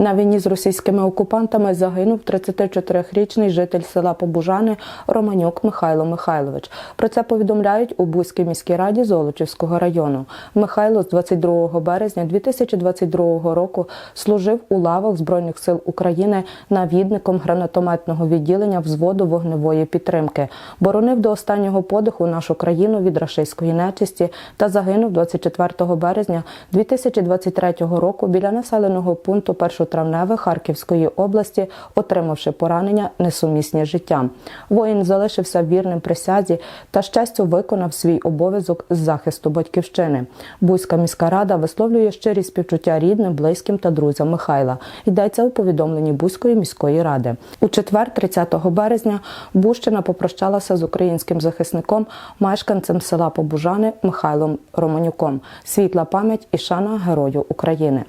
На війні з російськими окупантами загинув 34-річний житель села Побужани Романюк Михайло Михайлович. Про це повідомляють у Бузькій міській раді Золочівського району. Михайло з 22 березня 2022 року служив у лавах Збройних сил України навідником гранатометного відділення взводу вогневої підтримки. Боронив до останнього подиху нашу країну від рашистської нечисті та загинув 24 березня 2023 року біля населеного пункту Першотравневе Харківської області, отримавши поранення несумісні з життям. Воїн залишився вірним присязі та з честю виконав свій обов'язок з захисту батьківщини. Бузька міська рада висловлює щирі співчуття рідним, близьким та друзям Михайла. Йдеться у повідомленні Бузької міської ради. У четвер, 30 березня, Бущина попрощалася з українським захисником, мешканцем села Побужани Михайлом Романюком. Світла пам'ять і шана герою України.